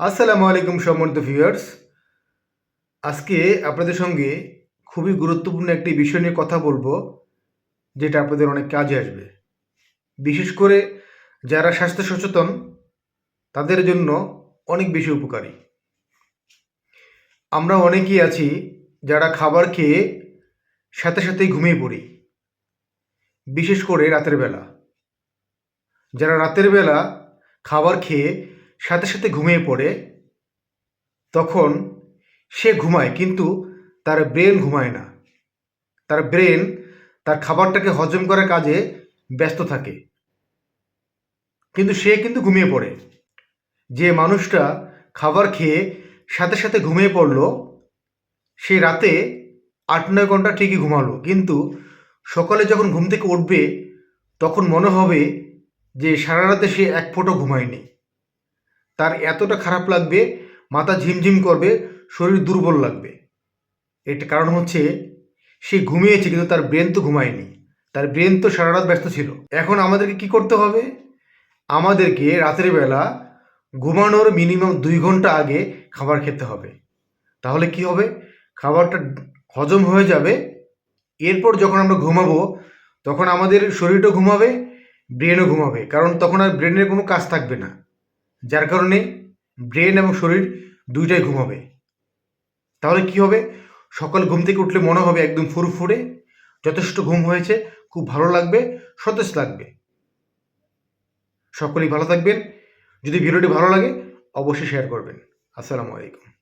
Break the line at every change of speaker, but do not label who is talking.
আসসালামু আলাইকুম সম্মানিত ভিউয়ার্স আজকে আপনাদের সঙ্গে খুবই গুরুত্বপূর্ণ একটি বিষয় নিয়ে কথা বলব, যেটা আপনাদের অনেক কাজে আসবে। বিশেষ করে যারা স্বাস্থ্য সচেতন, তাদের জন্য অনেক বেশি উপকারী। আমরা অনেকেই আছি যারা খাবার খেয়ে সাথে সাথেই ঘুমিয়ে পড়ি, বিশেষ করে রাতের বেলা। যারা রাতের বেলা খাবার খেয়ে সাথে সাথে ঘুমিয়ে পড়ে, তখন সে ঘুমায়, কিন্তু তার ব্রেন ঘুমায় না। তার ব্রেন তার খাবারটাকে হজম করার কাজে ব্যস্ত থাকে। কিন্তু সে কিন্তু ঘুমিয়ে পড়ে। যে মানুষটা খাবার খেয়ে সাথে সাথে ঘুমিয়ে পড়ল, সে রাতে আট নয় ঘণ্টা ঠিকই ঘুমালো। কিন্তু সকালে যখন ঘুম থেকে উঠবে, তখন মনে হবে যে সারা রাতে সে এক ফোঁটো ঘুমায়নি। তার এতটা খারাপ লাগবে, মাথা ঝিমঝিম করবে, শরীর দুর্বল লাগবে। এটা কারণ হচ্ছে, সে ঘুমিয়েছে কিন্তু তার ব্রেন তো ঘুমায়নি। তার ব্রেন তো সারা রাত ব্যস্ত ছিল। এখন আমাদেরকে কি করতে হবে? আমাদেরকে রাতের বেলা ঘুমানোর মিনিমাম দুই ঘণ্টা আগে খাবার খেতে হবে। তাহলে কি হবে? খাবারটা হজম হয়ে যাবে। এরপর যখন আমরা ঘুমাবো, তখন আমাদের শরীরটাও ঘুমাবে ব্রেনও ঘুমাবে। কারণ তখন আর ব্রেনের কোনো কাজ থাকবে না। যার কারণে ব্রেন এবং শরীর দুইটাই ঘুমাবে তাহলে কি হবে? সকাল ঘুম থেকে উঠলে মনে হবে একদম ফুরফুরে, যথেষ্ট ঘুম হয়েছে, খুব ভালো লাগবে, সতেজ লাগবে। সকলেই ভালো থাকবেন। যদি ভিডিওটি ভালো লাগে, অবশ্যই শেয়ার করবেন। আসসালামু আলাইকুম।